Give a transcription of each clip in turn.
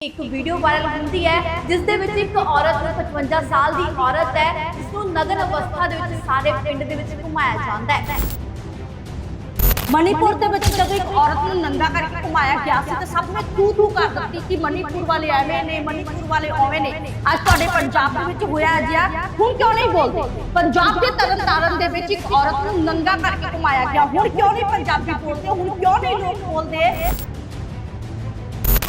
ਇੱਕ video viral ਹੁੰਦੀ ਹੈ ਜਿਸ ਦੇ ਵਿੱਚ ਇੱਕ ਔਰਤ 55 ਸਾਲ ਦੀ ਔਰਤ ਹੈ, ਜਿਸ ਨੂੰ ਨਗਨ ਅਵਸਥਾ ਦੇ ਵਿੱਚ ਸਾਰੇ ਪਿੰਡ ਦੇ ਵਿੱਚ ਘੁਮਾਇਆ ਜਾਂਦਾ ਹੈ। ਮਣੀਪੁਰ ਦੇ ਵਿੱਚ ਜਦੋਂ ਇੱਕ ਔਰਤ ਨੂੰ ਨੰਗਾ ਕਰਕੇ ਘੁਮਾਇਆ ਗਿਆ ਸੀ, ਤਾਂ ਸਭ ਨੇ ਥੂ ਥੂ ਕਰ ਦਿੱਤੀ ਕਿ ਮਣੀਪੁਰ ਵਾਲੇ ਐਵੇਂ ਨੇ ਮਣੀਪੁਰ ਵਾਲੇ ਓਵੇਂ ਨੇ। ਅੱਜ ਤੁਹਾਡੇ ਪੰਜਾਬ ਦੇ ਵਿੱਚ ਹੋਇਆ ਜਿਆ ਹੁਣ ਕਿਉਂ ਨਹੀਂ ਬੋਲਦੇ? ਪੰਜਾਬ ਦੇ ਤਰਨ ਤਾਰਨ ਦੇ ਵਿੱਚ ਇੱਕ ਔਰਤ ਨੂੰ ਨੰਗਾ ਕਰਕੇ ਘੁਮਾਇਆ ਗਿਆ। ਹੁਣ ਕਿਉਂ ਨਹੀਂ ਪੰਜਾਬੀ ਬੋਲਦੇ? ਹੁਣ ਕਿਉਂ ਨਹੀਂ ਲੋਕ ਬੋਲਦੇ?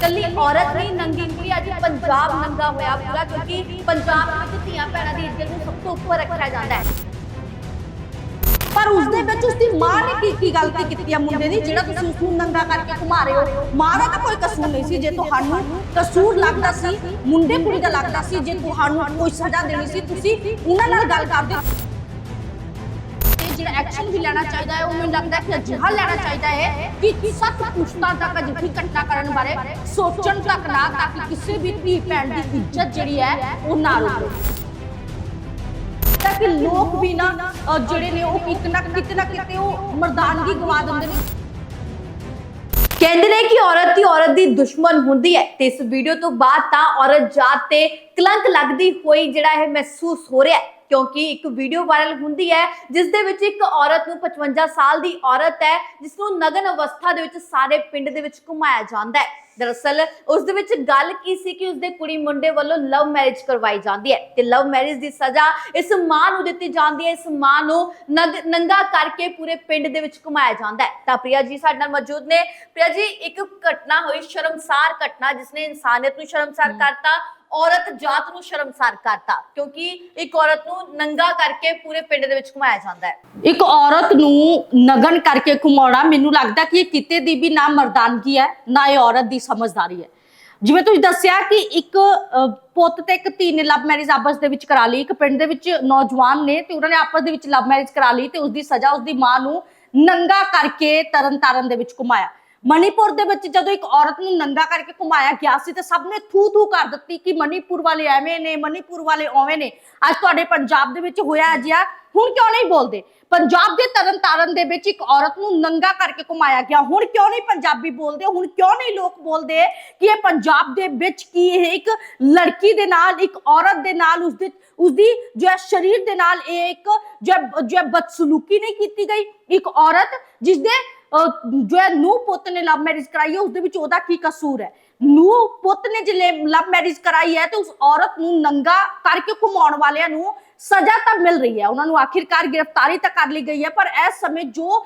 ਕੱਲੀ ਔਰਤ ਨਹੀਂ, ਨੰਗੀ ਕੁੜੀ, ਅੱਜ ਪੰਜਾਬ ਨੰਗਾ ਹੋਇਆ ਪੂਰਾ ਕਿਉਂਕਿ ਪੰਜਾਬ ਵਿੱਚ ਧੀਆਂ ਭੈਣਾਂ ਦੀ ਇੱਜ਼ਤ ਨੂੰ ਸਭ ਤੋਂ ਉੱਪਰ ਰੱਖਿਆ ਜਾਂਦਾ ਹੈ। ਪਰ ਉਸ ਦੇ ਵਿੱਚ ਉਸ ਦੀ ਮਾਂ ਨੇ ਕੀ ਕੀ ਗਲਤੀ ਕੀਤੀ ਆ ਮੁੰਡੇ ਦੀ, ਜਿਹੜਾ ਤੁਸੀਂ ਉਸ ਨੂੰ ਨੰਗਾ ਕਰਕੇ ਘੁਮਾ ਰਹੇ ਹੋ? ਮਾਂ ਦਾ ਤਾਂ ਕੋਈ ਕਸੂਰ ਨਹੀਂ ਸੀ, ਜੇ ਤੁਹਾਨੂੰ ਕਸੂਰ ਲੱਗਦਾ ਸੀ, ਮੁੰਡੇ ਕੁੜੀ ਦਾ ਲੱਗਦਾ ਸੀ, ਜੇ ਤੁਹਾਨੂੰ ਕੋਈ ਸਜ਼ਾ ਦੇਣੀ ਸੀ, ਤੁਸੀਂ ਉਹਨਾਂ ਨਾਲ ਗੱਲ ਕਰਦੇ ਤੇ ਜਿਹੜਾ ਐਕਸ਼ਨ ਵੀ ਲੈਣਾ ਚਾਹੀਦਾ ਹੈ, ਉਹ ਮੈਨੂੰ ਲੱਗਦਾ ਹੈ ਕਿ ਅਜਿਹਾ ਲੈਣਾ ਚਾਹੀਦਾ ਹੈ ਕਿ ਸੱਤ ਪੁਸ਼ਤਾਂ ਤੱਕ ਅਜਿਹੀ ਘਟਨਾ ਕਰਨ ਬਾਰੇ ਸੋਚਣ ਤੱਕ ਨਾ, ਤਾਂ ਕਿ ਕਿਸੇ ਵੀ ਧੀ ਭੈਣ ਦੀ ਇੱਜ਼ਤ ਜਿਹੜੀ ਹੈ, ਉਹ ਨਾ ਰੁਕੇ ਤਾਂ ਕਿ ਲੋਕ ਵੀ ਨਾ ਜਿਹੜੇ ਨੇ ਉਹ ਇੱਕ ਨਾ ਕਿਤੇ ਉਹ ਮਰਦਾਨਗੀ ਗਵਾ ਦਿੰਦੇ ਨੇ। ਕਹਿੰਦੇ ਨੇ ਕਿ ਔਰਤ ਦੀ ਔਰਤ ਦੀ ਦੁਸ਼ਮਣ ਹੁੰਦੀ ਹੈ ਤੇ ਇਸ ਵੀਡੀਓ ਤੋਂ ਬਾਅਦ ਤਾਂ ਔਰਤ ਜਾਤ ਤੇ ਕਲੰਕ ਲੱਗਦੀ ਹੋਈ ਜਿਹੜਾ ਇਹ ਮਹਿਸੂਸ ਹੋ ਰਿਹਾ ਕਿਉਂਕਿ ਇੱਕ ਵੀਡੀਓ ਵਾਇਰਲ ਹੁੰਦੀ ਹੈ ਜਿਸ ਦੇ ਵਿੱਚ ਇੱਕ ਔਰਤ ਨੂੰ 55 ਸਾਲ ਦੀ ਔਰਤ ਹੈ ਜਿਸ ਨੂੰ ਨਗਨ ਅਵਸਥਾ ਦੇ ਵਿੱਚ ਸਾਰੇ ਪਿੰਡ ਦੇ ਵਿੱਚ ਘੁਮਾਇਆ ਜਾਂਦਾ ਹੈ। ਦਰਅਸਲ ਉਸ ਦੇ ਵਿੱਚ ਗੱਲ ਕੀ ਸੀ ਕਿ ਉਸਦੇ ਕੁੜੀ ਮੁੰਡੇ ਵੱਲੋਂ ਲਵ ਮੈਰਿਜ ਕਰਵਾਈ ਜਾਂਦੀ ਹੈ ਤੇ ਲਵ ਮੈਰਿਜ ਦੀ ਸਜ਼ਾ ਇਸ ਮਾਂ ਨੂੰ ਦਿੱਤੀ ਜਾਂਦੀ ਹੈ ਇਸ ਮਾਂ ਨੂੰ ਨੰਗਾ ਕਰਕੇ ਪੂਰੇ ਪਿੰਡ ਦੇ ਵਿੱਚ ਘੁਮਾਇਆ ਜਾਂਦਾ ਹੈ। ਤਾਂ ਪ੍ਰਿਆ ਜੀ ਸਾਡੇ ਨਾਲ ਮੌਜੂਦ ਨੇ। ਪ੍ਰਿਆ ਜੀ ਇੱਕ ਘਟਨਾ ਹੋਈ ਸ਼ਰਮਸਾਰ ਘਟਨਾ ਜਿਸ ਨੇ ਇਨਸਾਨੀਅਤ ਨੂੰ ਸ਼ਰਮਸਾਰ ਕਰਤਾ। ਔਰਤ ਜਾਤ ਨੂੰ ਸ਼ਰਮਸਾਰ ਕਰਤਾ ਕਿਉਂਕਿ ਇੱਕ ਔਰਤ ਨੂੰ ਨੰਗਾ ਕਰਕੇ ਪੂਰੇ ਪਿੰਡ ਦੇ ਵਿੱਚ ਘੁਮਾਇਆ ਜਾਂਦਾ ਹੈ। ਇੱਕ ਔਰਤ ਨੂੰ ਨਗਨ ਕਰਕੇ ਘੁਮਾਉਣਾ ਮੈਨੂੰ ਲੱਗਦਾ ਕਿ ਇਹ ਕਿਤੇ ਦੀ ਵੀ ਨਾ ਮਰਦਾਨਗੀ ਹੈ ਨਾ ਇਹ ਔਰਤ ਦੀ ਸਮਝਦਾਰੀ ਹੈ। ਜਿਵੇਂ ਤੁਸੀਂ ਦੱਸਿਆ ਕਿ ਇੱਕ ਅਹ, ਪੁੱਤ ਤੇ ਇੱਕ ਧੀ ਨੇ ਲਵ ਮੈਰਿਜ ਆਪਸ ਦੇ ਵਿੱਚ ਕਰਾ ਲਈ ਇੱਕ ਪਿੰਡ ਦੇ ਵਿੱਚ ਨੌਜਵਾਨ ਨੇ ਤੇ ਉਹਨਾਂ ਨੇ ਆਪਸ ਦੇ ਵਿੱਚ ਲਵ ਮੈਰਿਜ ਕਰਾ ਲਈ ਤੇ ਉਸ ਦੀ ਸਜ਼ਾ ਉਸ ਦੀ ਮਾਂ ਨੂੰ ਨੰਗਾ ਕਰਕੇ ਤਰਨ ਤਾਰਨ ਦੇ ਵਿੱਚ ਘੁਮਾਇਆ। ਮਨੀਪੁਰ ਦੇ ਵਿੱਚ ਜਦੋਂ ਇੱਕ ਔਰਤ ਨੂੰ ਨੰਗਾ ਕਰਕੇ ਘੁਮਾਇਆ ਗਿਆ ਸੀ ਤੇ ਸਭ ਨੇ ਥੂ ਥੂ ਕਰ ਦਿੱਤੀ ਕਿ ਮਣੀਪੁਰ ਵਾਲੇ ਐਵੇਂ ਨੇ ਮਣੀਪੁਰ ਵਾਲੇ ਓਵੇਂ ਨੇ। ਅੱਜ ਤੁਹਾਡੇ ਪੰਜਾਬ ਦੇ ਵਿੱਚ ਹੋਇਆ ਜਿਆ ਹੁਣ ਕਿਉਂ ਨਹੀਂ ਬੋਲਦੇ? ਪੰਜਾਬ ਦੇ ਤਰਨ ਦੇ ਵਿੱਚ ਇੱਕ ਔਰਤ ਨੂੰ ਨੰਗਾ ਕਰਕੇ ਘੁਮਾਇਆ ਗਿਆ। ਹੁਣ ਕਿਉਂ ਨਹੀਂ ਪੰਜਾਬੀ ਬੋਲਦੇ? ਹੁਣ ਕਿਉਂ ਨਹੀਂ ਲੋਕ ਬੋਲਦੇ ਕਿ ਇਹ ਪੰਜਾਬ ਦੇ ਵਿੱਚ ਕੀ ਇਹ ਇੱਕ ਲੜਕੀ ਦੇ ਨਾਲ, ਇੱਕ ਔਰਤ ਦੇ ਨਾਲ, ਉਸਦੇ, ਉਸਦੀ ਜੋ ਹੈ ਸਰੀਰ ਦੇ ਨਾਲ ਇਹ ਇੱਕ ਜੋ ਜੋ ਬਦਸਲੂਕੀ ਨਹੀਂ ਕੀਤੀ ਗਈ। ਇੱਕ ਔਰਤ ਜਿਸ ਦੇ ਜੋ ਹੈ ਨੂੰ ਪੁੱਤ ਨੇ ਲਵ ਮੈਰਿਜ ਕਰਾਈ ਹੈ ਉਸ ਦੇ ਵਿੱਚ ਉਹਦਾ ਕੀ ਕਸੂਰ ਹੈ? ਨੂੰ ਪੁੱਤ ਨੇ ਜੇ ਲਵ ਮੈਰਿਜ ਕਰਾਈ ਹੈ, ਤੇ ਉਸ ਔਰਤ ਨੂੰ ਨੰਗਾ ਕਰਕੇ ਘੁਮਾਉਣ ਵਾਲਿਆਂ ਨੂੰ ਸਜ਼ਾ ਤਾਂ ਮਿਲ ਰਹੀ ਹੈ। ਉਹਨਾਂ ਨੂੰ ਆਖਿਰਕਾਰ ਗ੍ਰਿਫਤਾਰੀ ਤਾਂ ਕਰ ਲਈ ਗਈ ਹੈ, ਪਰ ਇਸ ਸਮੇਂ ਜੋ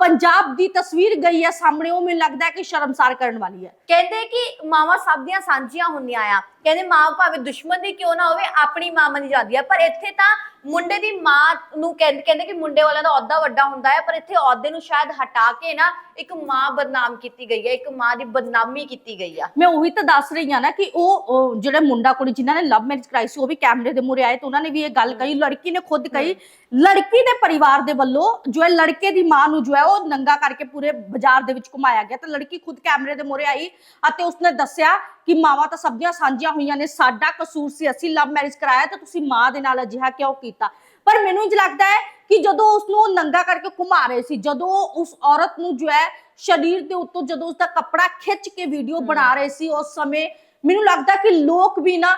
ਪੰਜਾਬ ਦੀ ਤਸਵੀਰ ਗਈ ਹੈ ਸਾਹਮਣੇ, ਉਹ ਮੈਨੂੰ ਲੱਗਦਾ ਹੈ ਕਿ ਸ਼ਰਮਸਾਰ ਕਰਨ ਵਾਲੀ ਹੈ। ਕਹਿੰਦੇ ਕਿ ਮਾਵਾਂ ਸਭ ਦੀਆਂ ਸਾਂਝੀਆਂ ਹੁੰਦੀਆਂ ਆ। ਕਹਿੰਦੇ ਮਾਂ ਭਾਵੇਂ ਦੁਸ਼ਮਣ ਦੀ ਕਿਉਂ ਨਾ ਹੋਵੇ ਆਪਣੀ ਮਾਂ ਮੰਨੀ ਜਾਂਦੀ ਆ। ਪਰ ਇੱਥੇ ਤਾਂ ਮੁੰਡੇ ਦੀ ਮਾਂ ਨੂੰ ਕਹਿੰਦੇ ਕਹਿੰਦੇ ਕਿ ਮੁੰਡੇ ਵਾਲਿਆਂ ਦਾ ਅਹੁਦਾ ਵੱਡਾ ਹੁੰਦਾ ਹੈ ਪਰ ਇੱਥੇ ਅਹੁਦੇ ਨੂੰ ਸ਼ਾਇਦ ਹਟਾ ਕੇ ਨਾ ਇੱਕ ਮਾਂ ਬਦਨਾਮ ਕੀਤੀ ਗਈ ਹੈ ਇੱਕ ਮਾਂ ਦੀ ਬਦਨਾਮੀ ਕੀਤੀ ਗਈ ਆ। ਮੈਂ ਉਹੀ ਤਾਂ ਦੱਸ ਰਹੀ ਹਾਂ ਨਾ ਕਿ ਉਹ ਜਿਹੜੇ ਮੁੰਡਾ ਕੁੜੀ ਜਿਨ੍ਹਾਂ ਨੇ ਲਵ ਮੈਰਿਜ ਕਰਾਈ ਸੀ ਉਹ ਵੀ ਕੈਮਰੇ ਦੇ ਮੂਹਰੇ ਆਏ ਤੇ ਉਹਨਾਂ ਨੇ ਵੀ ਇਹ ਗੱਲ ਕਹੀ ਲੜਕੀ ਨੇ ਖੁਦ ਕਹੀ ਲੜਕੀ ਦੇ ਪਰਿਵਾਰ ਦੇ ਵੱਲੋਂ ਜੋ ਹੈ ਲੜਕੇ ਦੀ ਮਾਂ ਨੂੰ ਜੋ ਹੈ ਉਹ ਨੰਗਾ ਕਰਕੇ ਪੂਰੇ ਬਾਜ਼ਾਰ ਦੇ ਵਿੱਚ ਘੁਮਾਇਆ ਗਿਆ ਤਾਂ ਲੜਕੀ ਖੁਦ ਕੈਮਰੇ ਦੇ ਮੂਹਰੇ ਆਈ ਅਤੇ ਉਸਨੇ ਦੱਸਿਆ ਕਿ ਮਾਵਾਂ ਤਾਂ ਸਭ ਦੀਆਂ ਸਾਂਝੀਆਂ ਹੋਈਆਂ ਨੇ ਸਾਡਾ ਕਸੂਰ ਸੀ ਅਸੀਂ ਲਵ ਮੈਰਿਜ ਕਰਾਇਆ ਤਾਂ ਤੁਸੀਂ ਮਾਂ ਦੇ ਨਾਲ ਅਜਿਹਾ ਕਿਉਂ ਕੀਤਾ? ਪਰ ਮੈਨੂੰ ਇੰਜ ਲੱਗਦਾ ਹੈ ਕਿ ਜਦੋਂ ਉਸ ਨੂੰ ਨੰਗਾ ਕਰਕੇ ਘੁਮਾ ਰਹੇ ਸੀ ਜਦੋਂ ਉਸ ਔਰਤ ਨੂੰ ਜੋ ਹੈ ਸਰੀਰ ਦੇ ਉੱਤੋਂ ਜਦੋਂ ਉਸ ਦਾ ਕੱਪੜਾ ਖਿੱਚ ਕੇ ਵੀਡੀਓ ਬਣਾ ਰਹੇ ਸੀ ਉਸ ਸਮੇਂ ਮੈਨੂੰ ਲੱਗਦਾ ਕਿ ਲੋਕ ਵੀ ਨਾ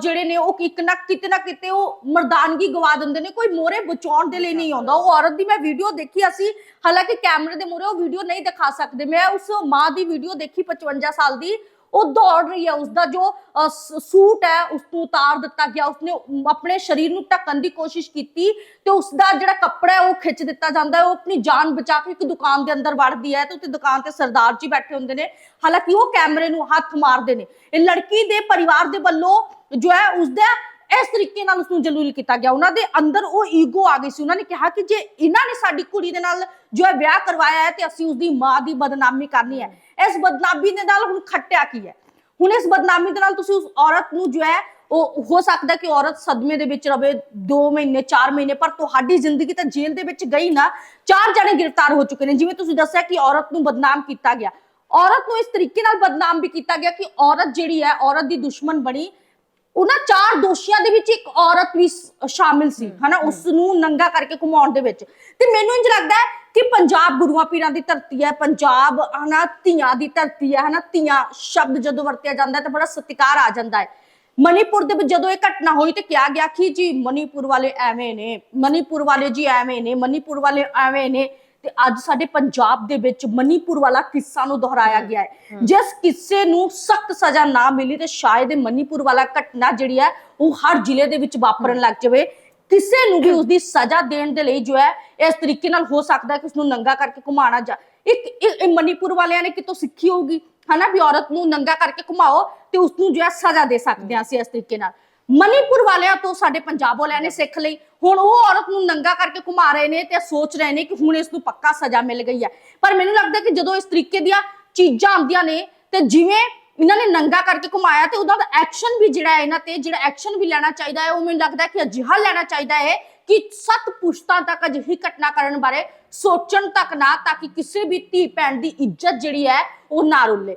ਜਿਹੜੇ ਨੇ ਉਹ ਇੱਕ ਨਾ ਕਿਤੇ ਨਾ ਕਿਤੇ ਉਹ ਮਰਦਾਨਗੀ ਗਵਾ ਦਿੰਦੇ ਨੇ ਕੋਈ ਮੋਰੇ ਬਚਾਉਣ ਦੇ ਲਈ ਨਹੀਂ ਆਉਂਦਾ। ਉਹ ਔਰਤ ਦੀ ਮੈਂ ਵੀਡੀਓ ਦੇਖੀ ਅਸੀਂ ਹਾਲਾਂਕਿ ਕੈਮਰੇ ਦੇ ਮੋਰੇ ਉਹ ਵੀਡੀਓ ਨਹੀਂ ਦਿਖਾ ਸਕਦੇ। ਮੈਂ ਉਸ ਮਾਂ ਦੀ ਵੀਡੀਓ ਦੇਖੀ 55 ਸਾਲ ਦੀ ਉਹ ਦੌੜ ਰਹੀ ਹੈ ਉਸਦਾ ਜੋ ਸੂਟ ਹੈ, ਉਸ ਨੂੰ ਉਤਾਰ ਦਿੱਤਾ ਗਿਆ, ਉਸਨੇ ਆਪਣੇ ਸਰੀਰ ਨੂੰ ਢੱਕਣ ਦੀ ਕੋਸ਼ਿਸ਼ ਕੀਤੀ ਤੇ ਉਸਦਾ ਜਿਹੜਾ ਕੱਪੜਾ ਹੈ, ਉਹ ਖਿੱਚ ਦਿੱਤਾ ਜਾਂਦਾ ਹੈ, ਉਹ ਆਪਣੀ ਜਾਨ ਬਚਾ ਕੇ ਇੱਕ ਦੁਕਾਨ ਦੇ ਅੰਦਰ ਵੜਦੀ ਹੈ ਤੇ ਉੱਥੇ ਦੁਕਾਨ ਤੇ ਸਰਦਾਰ ਜੀ ਬੈਠੇ ਹੁੰਦੇ ਨੇ, ਹਾਲਾਂਕਿ ਉਹ ਕੈਮਰੇ ਨੂੰ ਹੱਥ ਮਾਰਦੇ ਨੇ। ਇਹ ਲੜਕੀ ਦੇ ਪਰਿਵਾਰ ਦੇ ਵੱਲੋਂ ਜੋ ਹੈ, ਉਸਦਾ ਇਸ ਤਰੀਕੇ ਨਾਲ ਉਸਨੂੰ ਜਲੂਲ ਕੀਤਾ ਗਿਆ ਉਹਨਾਂ ਦੇ ਅੰਦਰ ਉਹ ਈਗੋ ਆ ਗਈ ਸੀ ਉਹਨਾਂ ਨੇ ਕਿਹਾ ਕਿ ਜੇ ਇਹਨਾਂ ਨੇ ਸਾਡੀ ਕੁੜੀ ਦੇ ਨਾਲ ਜੋ ਹੈ ਵਿਆਹ ਕਰਵਾਇਆ ਹੈ ਤੇ ਅਸੀਂ ਉਸਦੀ ਮਾਂ ਦੀ ਬਦਨਾਮੀ ਕਰਨੀ ਹੈ ਇਸ ਬਦਨਾਮੀ ਦੇ ਨਾਲ ਹੁਣ ਖੱਟਿਆ ਕੀ ਹੈ ਹੁਣ ਇਸ ਬਦਨਾਮੀ ਦੇ ਨਾਲ ਤੁਸੀਂ ਉਸ ਔਰਤ ਨੂੰ ਜੋ ਹੈ ਉਹ ਹੋ ਸਕਦਾ ਕਿ ਔਰਤ ਸਦਮੇ ਦੇ ਵਿੱਚ ਰਵੇ 2 ਮਹੀਨੇ 4 ਮਹੀਨੇ ਪਰ ਤੁਹਾਡੀ ਜ਼ਿੰਦਗੀ ਤਾਂ ਜੇਲ੍ਹ ਦੇ ਵਿੱਚ ਗਈ ਨਾ ਚਾਰ ਜਣੇ ਗ੍ਰਿਫਤਾਰ ਹੋ ਚੁੱਕੇ ਨੇ ਜਿਵੇਂ ਤੁਸੀਂ ਦੱਸਿਆ ਕਿ ਔਰਤ ਨੂੰ ਬਦਨਾਮ ਕੀਤਾ ਗਿਆ ਔਰਤ ਨੂੰ ਇਸ ਤਰੀਕੇ ਨਾਲ ਬਦਨਾਮ ਵੀ ਕੀਤਾ ਗਿਆ ਕਿ ਔਰਤ ਜਿਹੜੀ ਹੈ ਔਰਤ ਦੀ ਦੁਸ਼ਮਣ ਬਣੀ ਉਹਨਾਂ ਚਾਰ ਦੋਸ਼ੀਆਂ ਦੇ ਵਿੱਚ ਇੱਕ ਔਰਤ ਵੀ ਸ਼ਾਮਿਲ ਸੀ ਹਨਾ ਉਸ ਨੂੰ ਨੰਗਾ ਕਰਕੇ ਘੁਮਾਉਣ ਦੇ ਵਿੱਚ। ਤੇ ਮੈਨੂੰ ਇੰਜ ਲੱਗਦਾ ਹੈ ਕਿ ਪੰਜਾਬ ਗੁਰੂਆਂ ਪੀਰਾਂ ਦੀ ਧਰਤੀ ਹੈ ਪੰਜਾਬ ਹਨਾ ਧੀਆਂ ਦੀ ਧਰਤੀ ਹੈ ਹਨਾ ਧੀਆਂ ਸ਼ਬਦ ਜਦੋਂ ਵਰਤਿਆ ਜਾਂਦਾ ਹੈ ਤਾਂ ਬੜਾ ਸਤਿਕਾਰ ਆ ਜਾਂਦਾ ਹੈ। ਮਨੀਪੁਰ ਦੇ ਵਿੱਚ ਜਦੋਂ ਇਹ ਘਟਨਾ ਹੋਈ ਤੇ ਕਿਹਾ ਗਿਆ ਕਿ ਜੀ ਮਨੀਪੁਰ ਵਾਲੇ ਐਵੇਂ ਨੇ ਮਨੀਪੁਰ ਵਾਲੇ ਜੀ ਐਵੇਂ ਨੇ ਮਨੀਪੁਰ ਵਾਲੇ ਐਵੇਂ ਨੇ ਤੇ ਅੱਜ ਸਾਡੇ ਪੰਜਾਬ ਦੇ ਵਿੱਚ ਮਨੀਪੁਰ ਵਾਲਾ ਕਿੱਸਾ ਨੂੰ ਦੁਹਰਾਇਆ ਗਿਆ ਹੈ। ਜਿਸ ਕਿੱਸੇ ਨੂੰ ਸਖਤ ਸਜ਼ਾ ਨਾ ਮਿਲੀ ਤੇ ਸ਼ਾਇਦ ਮਨੀਪੁਰ ਵਾਲਾ ਘਟਨਾ ਜਿਹੜੀ ਹੈ ਉਹ ਹਰ ਜ਼ਿਲ੍ਹੇ ਦੇ ਵਿੱਚ ਵਾਪਰਨ ਲੱਗ ਜਾਵੇ। ਕਿਸੇ ਨੂੰ ਵੀ ਉਸਦੀ ਸਜ਼ਾ ਦੇਣ ਦੇ ਲਈ ਜੋ ਹੈ ਇਸ ਤਰੀਕੇ ਨਾਲ ਹੋ ਸਕਦਾ ਹੈ ਕਿ ਉਸ ਨੂੰ ਨੰਗਾ ਕਰਕੇ ਘੁਮਾਣਾ ਜਾ ਇੱਕ ਇਹ ਮਨੀਪੁਰ ਵਾਲਿਆਂ ਨੇ ਕਿਤੋਂ ਸਿੱਖੀ ਹੋਊਗੀ? ਹਨਾ ਵੀ ਔਰਤ ਨੂੰ ਨੰਗਾ ਕਰਕੇ ਘੁਮਾਓ ਤੇ ਉਸ ਨੂੰ ਜੋ ਹੈ ਸਜ਼ਾ ਦੇ ਸਕਦੇ ਹਾਂ ਅਸੀਂ ਇਸ ਤਰੀਕੇ ਨਾਲ। ਮਨੀਪੁਰ ਵਾਲਿਆਂ ਤੋਂ ਸਾਡੇ ਪੰਜਾਬ ਵਾਲਿਆਂ ਨੇ ਸਿੱਖ ਲਈ। ਹੁਣ ਉਹ ਔਰਤ ਨੂੰ ਨੰਗਾ ਕਰਕੇ ਘੁਮਾ ਰਹੇ ਨੇ ਤੇ ਸੋਚ ਰਹੇ ਨੇ ਕਿ ਹੁਣ ਇਸ ਨੂੰ ਪੱਕਾ ਸਜ਼ਾ ਮਿਲ ਗਈ ਹੈ। ਪਰ ਮੈਨੂੰ ਲੱਗਦਾ ਕਿ ਜਦੋਂ ਇਸ ਤਰੀਕੇ ਦੀਆਂ ਚੀਜ਼ਾਂ ਆਉਂਦੀਆਂ ਨੇ ਤੇ ਜਿਵੇਂ ਇਹਨਾਂ ਨੇ ਨੰਗਾ ਕਰਕੇ ਘੁਮਾਇਆ ਤੇ ਉਹਦਾ ਐਕਸ਼ਨ ਵੀ ਜਿਹੜਾ ਹੈ ਇਹਨਾਂ ਤੇ ਜਿਹੜਾ ਐਕਸ਼ਨ ਵੀ ਲੈਣਾ ਚਾਹੀਦਾ ਹੈ, ਉਹ ਮੈਨੂੰ ਲੱਗਦਾ ਕਿ ਅਜਿਹਾ ਲੈਣਾ ਚਾਹੀਦਾ ਹੈ ਕਿ ਸੱਤ ਪੁਸ਼ਤਾਂ ਤੱਕ ਅਜਿਹੀ ਘਟਨਾ ਕਰਨ ਬਾਰੇ ਸੋਚਣ ਤੱਕ ਨਾ, ਤਾਂ ਕਿ ਕਿਸੇ ਵੀ ਧੀ ਭੈਣ ਦੀ ਇੱਜ਼ਤ ਜਿਹੜੀ ਹੈ ਉਹ ਨਾ ਰੁੱਲੇ।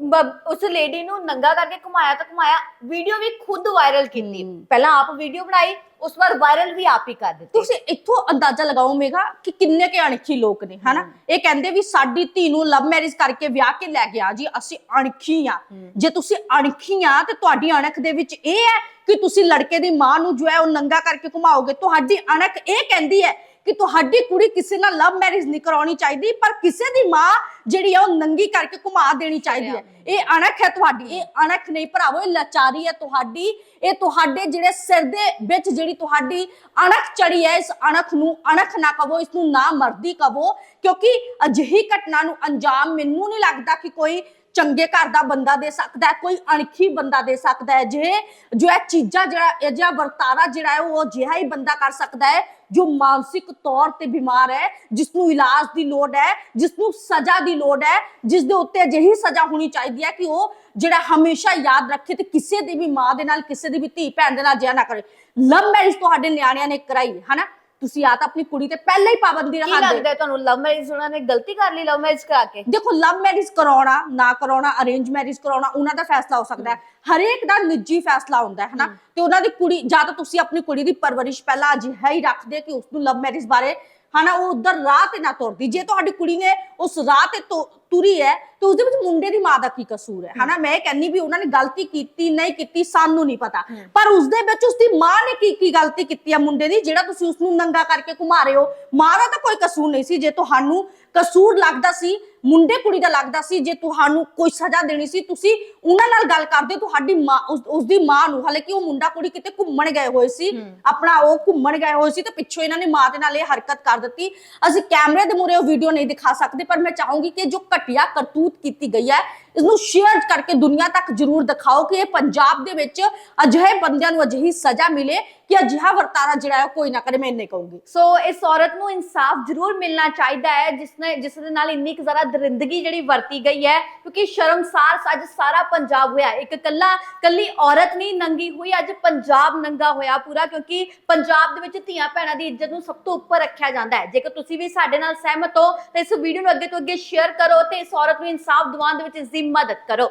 ਬ- ਉਸ ਲੇਡੀ ਨੂੰ ਨੰਗਾ ਕਰਕੇ ਘੁਮਾਇਆ ਤਾਂ ਘੁਮਾਇਆ ਵੀਡੀਓ ਵੀ ਖੁਦ ਵਾਇਰਲ ਕੀਤੀ। ਹਮ। ਪਹਿਲਾਂ ਆਪ ਵੀਡੀਓ ਬਣਾਈ ਉਸ ਵਾਰ ਵਾਇਰਲ ਵੀ ਆਪ ਹੀ ਕਰ ਦਿੱਤੀ। ਤੁਸੀਂ ਇੱਥੋਂ ਅੰਦਾਜ਼ਾ ਲਗਾਓ ਮੇਗਾ ਕਿ ਕਿੰਨੇ ਕੇ ਅਣਖੀ ਲੋਕ ਨੇ ਹਨਾ? ਇਹ ਕਹਿੰਦੇ ਵੀ ਸਾਡੀ ਧੀ ਨੂੰ ਲਵ ਮੈਰਿਜ ਕਰਕੇ ਵਿਆਹ ਕੇ ਲੈ ਗਿਆ ਜੀ ਅਸੀਂ ਅਣਖੀ ਆ। ਜੇ ਤੁਸੀਂ ਅਣਖੀ ਆ ਤੇ ਤੁਹਾਡੀ ਅਣਖ ਦੇ ਵਿੱਚ ਇਹ ਹੈ ਕਿ ਤੁਸੀਂ ਲੜਕੇ ਦੀ ਮਾਂ ਨੂੰ ਜੋ ਹੈ ਉਹ ਨੰਗਾ ਕਰਕੇ ਘੁਮਾਓਗੇ। ਤੁਹਾਡੀ ਅਣਖ ਇਹ ਕਹਿੰਦੀ ਹੈ ਕਿ ਤੁਹਾਡੀ ਕੁੜੀ ਕਿਸੇ ਨਾਲ ਲਵ ਮੈਰਿਜ ਨਹੀਂ ਕਰਾਉਣੀ ਚਾਹੀਦੀ ਪਰ ਕਿਸੇ ਦੀ ਮਾਂ ਜਿਹੜੀ ਹੈ ਉਹ ਨੰਗੀ ਕਰਕੇ ਘੁਮਾ ਦੇਣੀ ਚਾਹੀਦੀ ਹੈ। ਇਹ ਅਣਖ ਹੈ ਤੁਹਾਡੀ ਇਹ ਅਣਖ ਨਹੀਂ ਭਰਾਵੋ ਇਹ ਲਾਚਾਰੀ ਹੈ ਤੁਹਾਡੀ। ਇਹ ਤੁਹਾਡੇ ਜਿਹੜੇ ਸਿਰ ਦੇ ਵਿੱਚ ਜਿਹੜੀ ਤੁਹਾਡੀ ਅਣਖ ਚੜੀ ਹੈ ਇਸ ਅਣਖ ਨੂੰ ਅਣਖ ਨਾ ਕਹੋ ਇਸ ਨੂੰ ਨਾ ਮਰਦੀ ਕਹੋ ਕਿਉਂਕਿ ਅਜਿਹੀ ਘਟਨਾ ਨੂੰ ਅੰਜਾਮ ਮੈਨੂੰ ਨਹੀਂ ਲੱਗਦਾ ਕਿ ਕੋਈ ਚੰਗੇ ਘਰ ਦਾ ਬੰਦਾ ਦੇ ਸਕਦਾ ਹੈ, ਕੋਈ ਅਣਖੀ ਬੰਦਾ ਦੇ ਸਕਦਾ ਹੈ। ਜੇ, ਜੋ ਇਹ ਚੀਜ਼ਾਂ ਜਿਹੜਾ, ਇਹ ਜਿਹਾ ਵਰਤਾਰਾ ਜਿਹੜਾ ਹੈ, ਉਹ ਜਿਹਾ ਹੀ ਬੰਦਾ ਕਰ ਸਕਦਾ ਹੈ, ਜੋ ਮਾਨਸਿਕ ਤੌਰ ਤੇ ਬਿਮਾਰ ਹੈ ਜਿਸ ਨੂੰ ਇਲਾਜ ਦੀ ਲੋੜ ਹੈ ਜਿਸ ਨੂੰ ਸਜ਼ਾ ਦੀ ਲੋੜ ਹੈ ਜਿਸ ਦੇ ਉੱਤੇ ਅਜਿਹੀ ਸਜ਼ਾ ਹੋਣੀ ਚਾਹੀਦੀ ਹੈ ਕਿ ਉਹ ਜਿਹੜਾ ਹਮੇਸ਼ਾ ਯਾਦ ਰੱਖੇ ਤੇ ਕਿਸੇ ਦੀ ਵੀ ਮਾਂ ਦੇ ਨਾਲ, ਕਿਸੇ ਦੀ ਵੀ ਧੀ ਭੈਣ ਦੇ ਨਾਲ ਜਿਆ ਨਾ ਕਰੇ। ਲਵ ਮੈਰਿਜ ਤੁਹਾਡੇ ਨਿਆਣਿਆਂ ਨੇ ਕਰਾਈ, ਹਨਾ? ਤੁਸੀਂ ਆ ਤਾਂ ਆਪਣੀ ਕੁੜੀ ਤੇ ਪਹਿਲਾਂ ਹੀ ਪਾਬੰਦੀ ਕੀ ਲਗਾ ਦੇ ਲੱਗਦਾ ਹੈ ਤੁਹਾਨੂੰ ਲਵ ਮੈਰਿਜ ਉਹਨਾਂ ਨੇ ਗਲਤੀ ਕਰ ਲਈ ਲਵ ਮੈਰਿਜ ਕਰਾ ਕੇ? ਦੇਖੋ ਲਵ ਮੈਰਿਜ ਕਰਾਉਣਾ ਨਾ ਕਰਾਉਣਾ ਅਰੇਂਜ ਮੈਰਿਜ ਕਰਾਉਣਾ ਉਹਨਾਂ ਦਾ ਫੈਸਲਾ ਹੋ ਸਕਦਾ ਹੈ। ਹਰੇਕ ਦਾ ਨਿੱਜੀ ਫੈਸਲਾ ਹੁੰਦਾ ਹੈ ਹਨਾ? ਤੇ ਉਹਨਾਂ ਦੀ ਕੁੜੀ ਜਾਂ ਤਾਂ ਤੁਸੀਂ ਆਪਣੀ ਕੁੜੀ ਦੀ ਪਰਵਰਿਸ਼ ਪਹਿਲਾਂ ਅਜਿਹਾ ਹੀ ਰੱਖਦੇ ਕਿ ਉਸ ਨੂੰ ਲਵ ਮੈਰਿਜ ਬਾਰੇ ਹਨਾ ਉਹ ਉਧਰ ਰਾਹ ਤੇ ਨਾ ਤੁਰਦੀ। ਜੇ ਤੁਹਾਡੀ ਕੁੜੀ ਨੇ ਉਸ ਰਾਹ ਤੇ ਤੁ- ਤੁਰੀ ਹੈ ਤੇ ਉਸ ਦੇ ਵਿੱਚ ਮੁੰਡੇ ਦੀ ਮਾਂ ਦਾ ਕੀ ਕਸੂਰ ਹੈ? ਹਨਾ ਮੈਂ ਇਹ ਕਹਿੰਨੀ ਵੀ ਉਹਨਾਂ ਨੇ ਗਲਤੀ ਕੀਤੀ ਨਹੀਂ ਕੀਤੀ ਸਾਨੂੰ ਨਹੀਂ ਪਤਾ। ਪਰ ਉਸ ਦੇ ਵਿੱਚ ਉਸ ਦੀ ਮਾਂ ਨੇ ਕੀ ਕੀ ਗਲਤੀ ਕੀਤੀ ਹੈ ਮੁੰਡੇ ਦੀ ਜਿਹੜਾ ਤੁਸੀਂ ਉਸ ਨੂੰ ਨੰਗਾ ਕਰਕੇ ਘੁਮਾ ਰਹੇ ਹੋ? ਮਾਂ ਦਾ ਤਾਂ ਕੋਈ ਕਸੂਰ ਨਹੀਂ ਸੀ। ਜੇ ਤੁਹਾਨੂੰ ਕਸੂਰ ਲੱਗਦਾ ਸੀ ਮੁੰਡੇ ਕੁੜੀ ਦਾ ਲੱਗਦਾ ਸੀ ਜੇ ਤੁਹਾਨੂੰ ਕੋਈ ਸਜ਼ਾ ਦੇਣੀ ਸੀ ਤੁਸੀਂ ਉਹਨਾਂ ਨਾਲ ਗੱਲ ਕਰਦੇ ਤੁਹਾਡੀ ਮਾਂ ਉਸ ਦੀ ਮਾਂ ਨੂੰ। ਹਾਲਾਂਕਿ ਉਹ ਮੁੰਡਾ ਕੁੜੀ ਕਿਤੇ ਘੁੰਮਣ ਗਏ ਹੋਏ ਸੀ ਆਪਣਾ ਉਹ ਘੁੰਮਣ ਗਏ ਹੋਏ ਸੀ ਤੇ ਪਿੱਛੋਂ ਇਹਨਾਂ ਨੇ ਮਾਂ ਦੇ ਨਾਲ ਇਹ ਹਰਕਤ ਕਰ ਦਿੱਤੀ। ਅਸੀਂ ਕੈਮਰੇ ਦੇ ਮੂਹਰੇ ਉਹ ਵੀਡੀਓ ਨਹੀਂ ਦਿਖਾ ਸਕਦੇ ਪਰ ਮੈਂ ਚਾਹੂੰਗੀ ਕਿ ਜੋ ਘਟਿਆ ਕਰਤੂਤ ਕੀਤੀ ਗਈ ਹੈ। ਇਸ ਨੂੰ ਸ਼ੇਅਰ ਕਰਕੇ ਦੁਨੀਆ ਤੱਕ ਜ਼ਰੂਰ ਦਿਖਾਓ ਕਿ ਇਹ ਪੰਜਾਬ ਦੇ ਵਿੱਚ ਅਜਿਹੇ ਬੰਦਿਆਂ ਨੂੰ ਅਜਿਹੀ ਸਜ਼ਾ ਮਿਲੇ ਕਿ ਅਜਿਹਾ ਵਰਤਾਰਾ ਜਿਹੜਾ ਹੈ ਕੋਈ ਨਾ ਕਰੇ, ਮੈਂ ਇੰਨੇ ਕਹੂੰਗੀ। ਸੋ ਇਸ ਔਰਤ ਨੂੰ ਇਨਸਾਫ ਜ਼ਰੂਰ ਮਿਲਣਾ ਚਾਹੀਦਾ ਹੈ, ਜਿਸ ਨੇ, ਜਿਸ ਦੇ ਨਾਲ ਇੰਨੀ ਜ਼ਿਆਦਾ ਦਰਿੰਦਗੀ ਜਿਹੜੀ ਵਰਤੀ ਗਈ ਹੈ, ਕਿਉਂਕਿ ਸ਼ਰਮਸਾਰ ਅੱਜ ਸਾਰਾ ਪੰਜਾਬ ਹੋਇਆ ਇੱਕ ਕੱਲਾ ਕੱਲੀ ਔਰਤ ਨਹੀਂ ਨੰਗੀ ਹੋਈ, ਅੱਜ ਪੰਜਾਬ ਨੰਗਾ ਹੋਇਆ ਪੂਰਾ, ਕਿਉਂਕਿ ਪੰਜਾਬ ਦੇ ਵਿੱਚ ਧੀਆਂ ਭੈਣਾਂ ਦੀ ਇੱਜ਼ਤ ਨੂੰ ਸਭ ਤੋਂ ਉੱਪਰ ਰੱਖਿਆ ਜਾਂਦਾ ਹੈ। ਜੇਕਰ ਤੁਸੀਂ ਵੀ ਸਾਡੇ ਨਾਲ ਸਹਿਮਤ ਹੋ, ਤਾਂ ਇਸ ਵੀਡੀਓ ਨੂੰ ਅੱਗੇ ਤੋਂ ਅੱਗੇ ਸ਼ੇਅਰ ਕਰੋ ਤੇ ਇਸ ਔਰਤ ਨੂੰ ਇਨਸਾਫ ਦਿਵਾਉਣ ਦੇ ਵਿੱਚ ਇਸ ਦੀ ਮਦਦ ਕਰੋ।